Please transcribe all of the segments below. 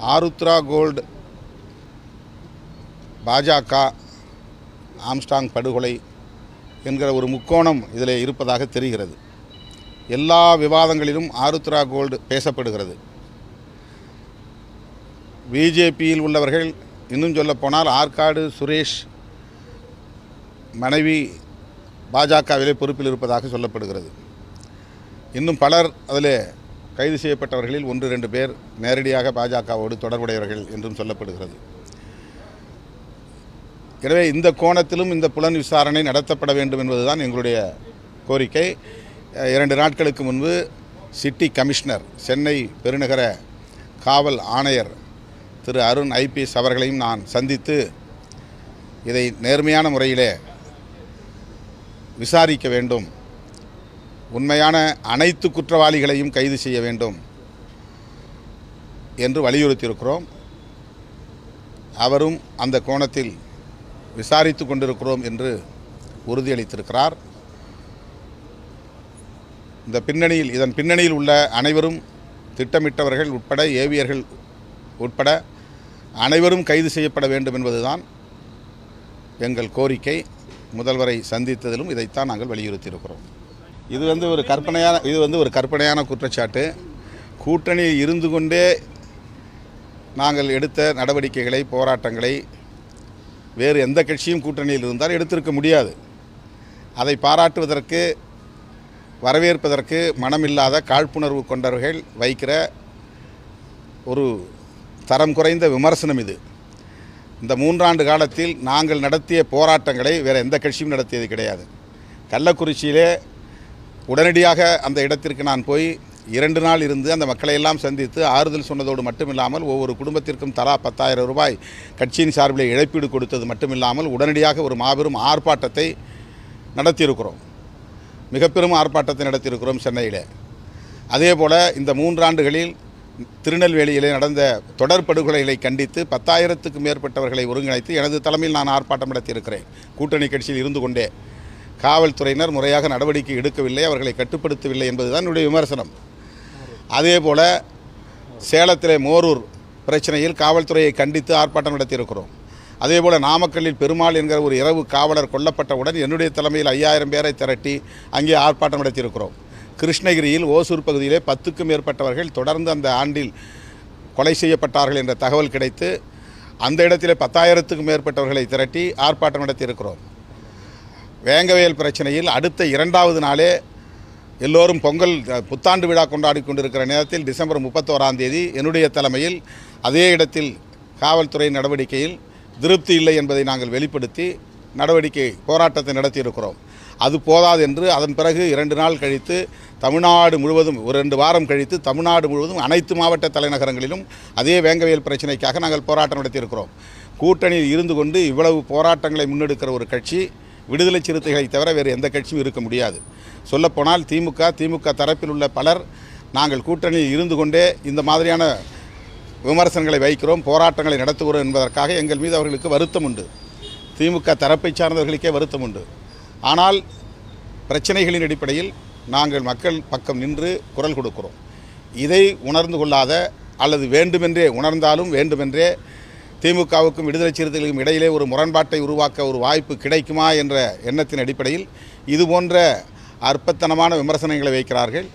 Arudra gold பாஜக Armstrong படுகொலை என்கிற ஒரு முக்கோணம் இதில் இருப்பதாக தெரிகிறது. எல்லா விவாதங்களிலும் ஆருத்ரா கோல்டு பேசப்படுகிறது. பிஜேபியில் உள்ளவர்கள் இன்னும் சொல்லப்போனால் ஆற்காடு சுரேஷ் மனைவி பாஜகவிலே பொறுப்பில் இருப்பதாக சொல்லப்படுகிறது. இன்னும் பலர் அதில் கைது செய்யப்பட்டவர்களில் ஒன்று ரெண்டு பேர் நேரடியாக பாஜகவோடு தொடர்புடையவர்கள் என்றும் சொல்லப்படுகிறது. எனவே இந்த கோணத்திலும் இந்த புலன் விசாரணை நடத்தப்பட வேண்டும் என்பதுதான் எங்களுடைய கோரிக்கை. இரண்டு நாட்களுக்கு முன்பு சிட்டி கமிஷனர் சென்னை பெருநகர காவல் ஆணையர் திரு அருண் ஐபிஎஸ் அவர்களையும் நான் சந்தித்து இதை நேர்மையான முறையிலே விசாரிக்க வேண்டும் உண்மையான அனைத்து குற்றவாளிகளையும் கைது செய்ய வேண்டும் என்று வலியுறுத்தியிருக்கிறோம். அவரும் அந்த கோணத்தில் விசாரித்து கொண்டிருக்கிறோம் என்று உறுதியளித்திருக்கிறார். இந்த பின்னணியில் இதன் பின்னணியில் உள்ள அனைவரும் திட்டமிட்டவர்கள் உட்பட ஏவியர்கள் உட்பட அனைவரும் கைது செய்யப்பட வேண்டும் என்பதுதான் எங்கள் கோரிக்கை. முதல்வரை சந்தித்ததிலும் இதைத்தான் நாங்கள் வலியுறுத்தியிருக்கிறோம். இது வந்து ஒரு கற்பனையான இது வந்து ஒரு கற்பனையான குற்றச்சாட்டு. கூட்டணியில் இருந்து கொண்டே நாங்கள் எடுத்த நடவடிக்கைகளை போராட்டங்களை வேறு எந்த கட்சியும் கூட்டணியில் இருந்தால் எடுத்திருக்க முடியாது. அதை பாராட்டுவதற்கு வரவேற்பதற்கு மனமில்லாத காழ்ப்புணர்வு கொண்டவர்கள் வைக்கிற ஒரு தரம் குறைந்த விமர்சனம் இது. இந்த மூன்றாண்டு காலத்தில் நாங்கள் நடத்திய போராட்டங்களை வேறு எந்த கட்சியும் நடத்தியது கிடையாது. கள்ளக்குறிச்சியிலே உடனடியாக அந்த இடத்திற்கு நான் போய் இரண்டு நாள் இருந்து அந்த மக்களை எல்லாம் சந்தித்து ஆறுதல் சொன்னதோடு மட்டுமில்லாமல் ஒவ்வொரு குடும்பத்திற்கும் தலா பத்தாயிரம் ரூபாய் கட்சியின் சார்பில் இழப்பீடு கொடுத்தது மட்டுமில்லாமல் உடனடியாக ஒரு மாபெரும் ஆர்ப்பாட்டத்தை நடத்தியிருக்கிறோம். மிக பெரும் ஆர்ப்பாட்டத்தை நடத்தியிருக்கிறோம் சென்னையில். அதே போல் இந்த மூன்றாண்டுகளில் திருநெல்வேலியிலே நடந்த தொடர் படுகொலைகளை கண்டித்து பத்தாயிரத்துக்கும் மேற்பட்டவர்களை ஒருங்கிணைத்து எனது தலைமையில் நான் ஆர்ப்பாட்டம் நடத்தியிருக்கிறேன். கூட்டணி கட்சியில் இருந்து கொண்டே. காவல்துறையினர் முறையாக நடவடிக்கை எடுக்கவில்லை அவர்களை கட்டுப்படுத்தவில்லை என்பதுதான் என்னுடைய விமர்சனம். அதே போல் சேலத்திலே மோரூர் பிரச்சனையில் காவல்துறையை கண்டித்து ஆர்ப்பாட்டம் நடத்தியிருக்கிறோம். அதே போல் நாமக்கல்லில் பெருமாள் என்கிற ஒரு இரவு காவலர் கொல்லப்பட்டவுடன் என்னுடைய தலைமையில் ஐயாயிரம் பேரை திரட்டி அங்கே ஆர்ப்பாட்டம் நடத்தியிருக்கிறோம். கிருஷ்ணகிரியில் ஓசூர் பகுதியிலே பத்துக்கும் மேற்பட்டவர்கள் தொடர்ந்து அந்த ஆண்டில் கொலை செய்யப்பட்டார்கள் என்ற தகவல் கிடைத்து அந்த இடத்திலே பத்தாயிரத்துக்கும் மேற்பட்டவர்களை திரட்டி ஆர்ப்பாட்டம் நடத்தியிருக்கிறோம். வேங்கவேல் பிரச்சனையில் அடுத்த இரண்டாவது நாளே எல்லோரும் பொங்கல் புத்தாண்டு விழா கொண்டாடி கொண்டிருக்கிற நேரத்தில் டிசம்பர் முப்பத்தோராம் தேதி என்னுடைய தலைமையில் அதே இடத்தில் காவல்துறை நடவடிக்கையில் திருப்தி இல்லை என்பதை நாங்கள் வெளிப்படுத்தி நடவடிக்கை போராட்டத்தை நடத்தியிருக்கிறோம். அது போதாது என்று அதன் பிறகு இரண்டு நாள் கழித்து தமிழ்நாடு முழுவதும் ஒரு ரெண்டு வாரம் கழித்து தமிழ்நாடு முழுவதும் அனைத்து மாவட்ட தலைநகரங்களிலும் அதே வேங்கவியல் பிரச்சனைக்காக நாங்கள் போராட்டம் நடத்தியிருக்கிறோம். கூட்டணியில் இருந்து கொண்டு இவ்வளவு போராட்டங்களை முன்னெடுக்கிற ஒரு கட்சி விடுதலை சிறுத்தைகளை தவிர வேறு எந்த கட்சியும் இருக்க முடியாது. சொல்லப்போனால் திமுக திமுக தரப்பில் உள்ள பலர் நாங்கள் கூட்டணியில் இருந்து கொண்டே இந்த மாதிரியான விமர்சனங்களை வைக்கிறோம் போராட்டங்களை நடத்துகிறோம் என்பதற்காக எங்கள் மீது அவர்களுக்கு வருத்தம் உண்டு. திமுக தரப்பை சார்ந்தவர்களுக்கே வருத்தம் உண்டு. ஆனால் பிரச்சனைகளின் அடிப்படையில் நாங்கள் மக்கள் பக்கம் நின்று குரல் கொடுக்கிறோம். இதை உணர்ந்து கொள்ளாத அல்லது வேண்டுமென்றே உணர்ந்தாலும் வேண்டுமென்றே திமுகவுக்கும் விடுதலை சிறுத்தைகளுக்கும் இடையிலே ஒரு முரண்பாட்டை உருவாக்க ஒரு வாய்ப்பு கிடைக்குமா என்ற எண்ணத்தின் அடிப்படையில் இது போன்ற அற்பத்தனமான விமர்சனங்களை வைக்கிறார்கள்.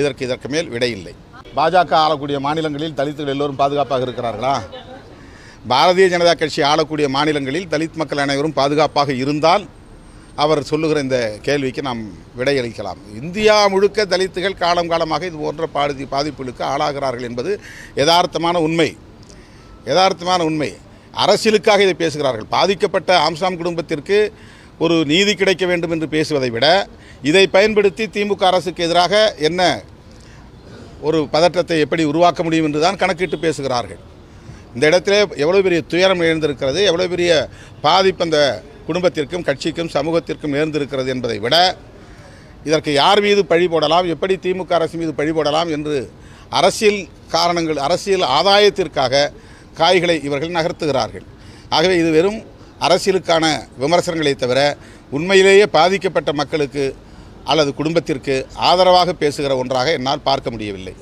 இதற்கு இதற்கு மேல் விடையில்லை பாஜக ஆளக்கூடிய மாநிலங்களில் தலித்துகள் எல்லோரும் பாதுகாப்பாக இருக்கிறார்களா? பாரதிய ஜனதா கட்சி ஆளக்கூடிய மாநிலங்களில் தலித் மக்கள் அனைவரும் பாதுகாப்பாக இருந்தால் அவர் சொல்லுகிற இந்த கேள்விக்கு நாம் விடையளிக்கலாம். இந்தியா முழுக்க தலித்துகள் காலம் காலமாக இது போன்ற பாதி பாதிப்புகளுக்கு ஆளாகிறார்கள் என்பது யதார்த்தமான உண்மை. யதார்த்தமான உண்மை. அரசியலுக்காக இதை பேசுகிறார்கள். பாதிக்கப்பட்ட ஆம்சாம் குடும்பத்திற்கு ஒரு நீதி கிடைக்க வேண்டும் என்று பேசுவதை விட இதை பயன்படுத்தி திமுக அரசுக்கு எதிராக என்ன ஒரு பதற்றத்தை எப்படி உருவாக்க முடியும் என்று தான் கணக்கிட்டு பேசுகிறார்கள். இந்த இடத்திலே எவ்வளோ பெரிய துயரம் எழுந்திருக்கிறது எவ்வளோ பெரிய பாதிப்பு அந்த குடும்பத்திற்கும் கட்சிக்கும் சமூகத்திற்கும் நேர்ந்திருக்கிறது என்பதை விட இதற்கு யார் மீது பழி போடலாம் எப்படி திமுக அரசு மீது பழி போடலாம் என்று அரசியல் காரணங்கள் அரசியல் ஆதாயத்திற்காக காய்களை இவர்கள் நகர்த்துகிறார்கள். ஆகவே இது வெறும் அரசியலுக்கான விமர்சனங்களை தவிர உண்மையிலேயே பாதிக்கப்பட்ட மக்களுக்கு அல்லது குடும்பத்திற்கு ஆதரவாக பேசுகிற ஒன்றாக என்னால் பார்க்க முடியவில்லை.